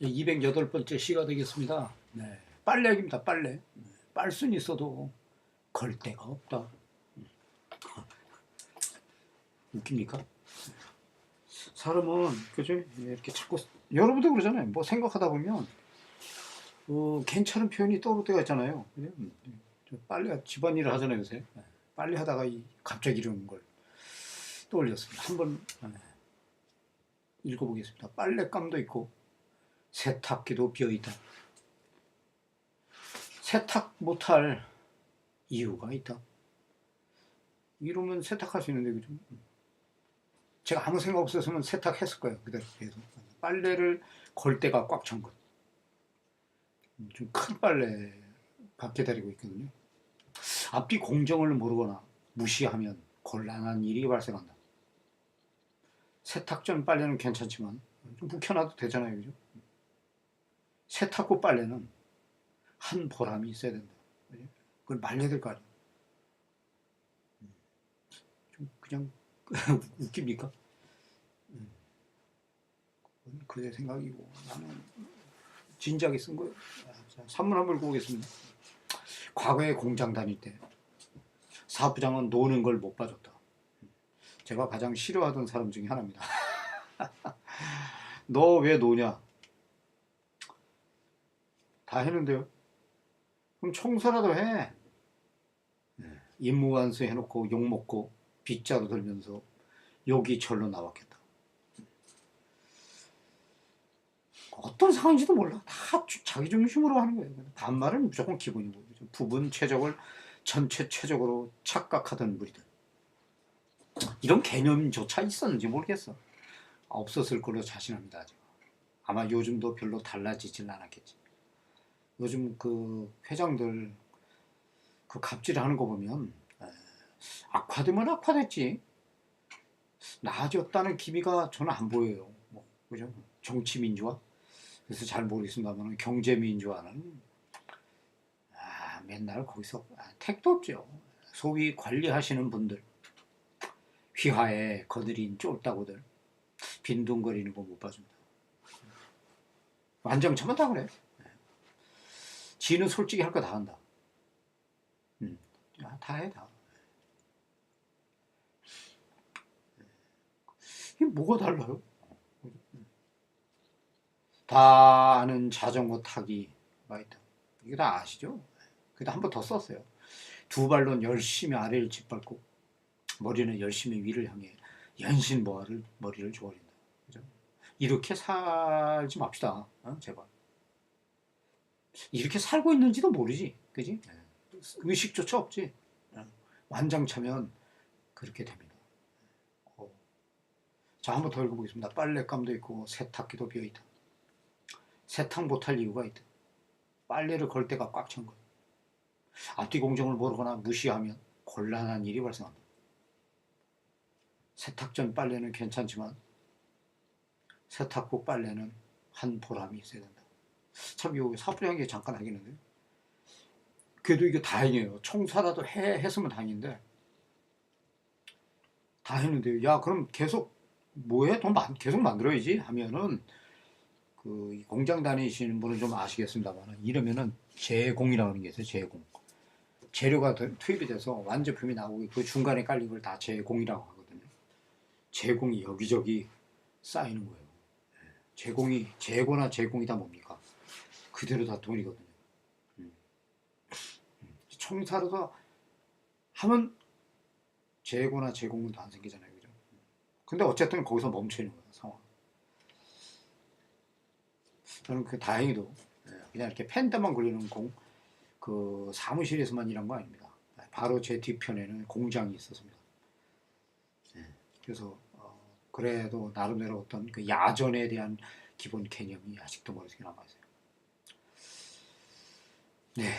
208번째 시가 되겠습니다. 네. 빨래기입니다. 빨래. 빨 수는 있어도 걸 데가 없다. 웃깁니까? 사람은 그죠? 이렇게 자꾸 여러분도 그러잖아요. 뭐 생각하다 보면 어, 괜찮은 표현이 떠오를 때가 있잖아요. 빨래 집안일을 하잖아요 요새. 네. 빨래 하다가 이 갑자기 이런 걸 떠올렸습니다. 한번 네. 읽어보겠습니다. 빨랫감도 있고 세탁기도 비어있다. 세탁 못할 이유가 있다. 이러면 세탁할 수 있는데 그죠? 제가 아무 생각 없었으면 세탁했을 거예요. 그대로 계속 빨래를 걸 때가 꽉 찬 것. 좀 큰 빨래 가 기다리고 있거든요. 앞뒤 공정을 모르거나 무시하면 곤란한 일이 발생한다. 세탁 전 빨래는 괜찮지만 좀 묵혀놔도 되잖아요, 그죠? 세탁 후 빨래는 한 보람이 있어야 된다. 그걸 말려야 될 거 아니에요. 좀 그냥 웃깁니까? 음. 그건 그의 생각이고 나는 진작에 쓴 거예요. 산문 한번 읽어보겠습니다. 과거에 공장 다닐 때 사부장은 노는 걸 못 봐줬다. 제가 가장 싫어하던 사람 중에 하나입니다. 너 왜 노냐? 다 했는데요. 그럼 청소라도 해. 네, 임무완수 해놓고 욕먹고 빗자루 들면서 욕이 절로 나왔겠다. 어떤 상황인지도 몰라. 다 주- 자기 중심으로 하는 거예요. 반말은 무조건 기본이고? 부분 최적을 전체 최적으로 착각하던 무리들. 이런 개념조차 있었는지 모르겠어. 없었을 걸로 자신합니다. 아마 요즘도 별로 달라지질 않았겠지. 요즘 그 회장들 그 갑질하는 거 보면 에, 악화되면 악화됐지. 나아졌다는 기미가 저는 안 보여요. 뭐, 그죠? 정치 민주화? 그래서 잘 모르겠습니다만 경제 민주화는 아, 맨날 거기서 아, 택도 없죠. 소위 관리하시는 분들 휘하에 거들인 쫄따구들 빈둥거리는 거 못 봐줍니다. 완정차면 다 그래. 지는 솔직히 할 거 다 한다. 음, 야, 다 해, 다. 이게 뭐가 달라요? 다 아는 자전거 타기가 있다. 이거 다 아시죠? 그래도 한 번 더 썼어요. 두 발로 열심히 아래를 짓밟고 머리는 열심히 위를 향해 연신보화를 머리를 조아린다. 그죠? 이렇게 살지 맙시다. 어? 제발. 이렇게 살고 있는지도 모르지. 그지? 의식조차 없지. 어. 완장차면 그렇게 됩니다. 어. 자, 한번 더 읽어보겠습니다. 빨랫감도 있고 세탁기도 비어있다. 세탁 못할 이유가 있다. 빨래를 걸 때가 꽉찬 것. 앞뒤 공정을 모르거나 무시하면 곤란한 일이 발생한다. 세탁 전 빨래는 괜찮지만 세탁 후 빨래는 한 보람이 있어야 된다. 참, 요 사부장 게 잠깐 하겠는데. 그래도 이게 다행이에요. 청소라도 해, 했으면 다행인데. 다 했는데요. 야, 그럼 계속 뭐해? 돈 만, 계속 만들어야지 하면은 그이 공장 다니시는 분은 좀 아시겠습니다만 이러면은 재공이라고 하는 게 있어요. 재공. 재료가 더- 투입이 돼서 완제품이 나오고 그 중간에 깔린 걸 다 재공이라고 하거든요. 재공이 여기저기 쌓이는 거예요. 예. 재공이 재고나 재공이 다 뭡니까? 그대로 다 돈이거든요. 음. 음. 청사로도 하면 재고나 재공은 다안 생기잖아요. 그죠? 근데 어쨌든 거기서 멈춰 있는 거예요. 상황. 저는 그 다행히도 예, 그냥 이렇게 펜더만 굴리는 공, 그 사무실에서만 일한 거 아닙니다. 예, 바로 제 뒤편에는 공장이 있었습니다. 예, 그래서 어, 그래도 나름대로 어떤 그 야전에 대한 기본 개념이 아직도 머릿속에 남아 있어요. 네,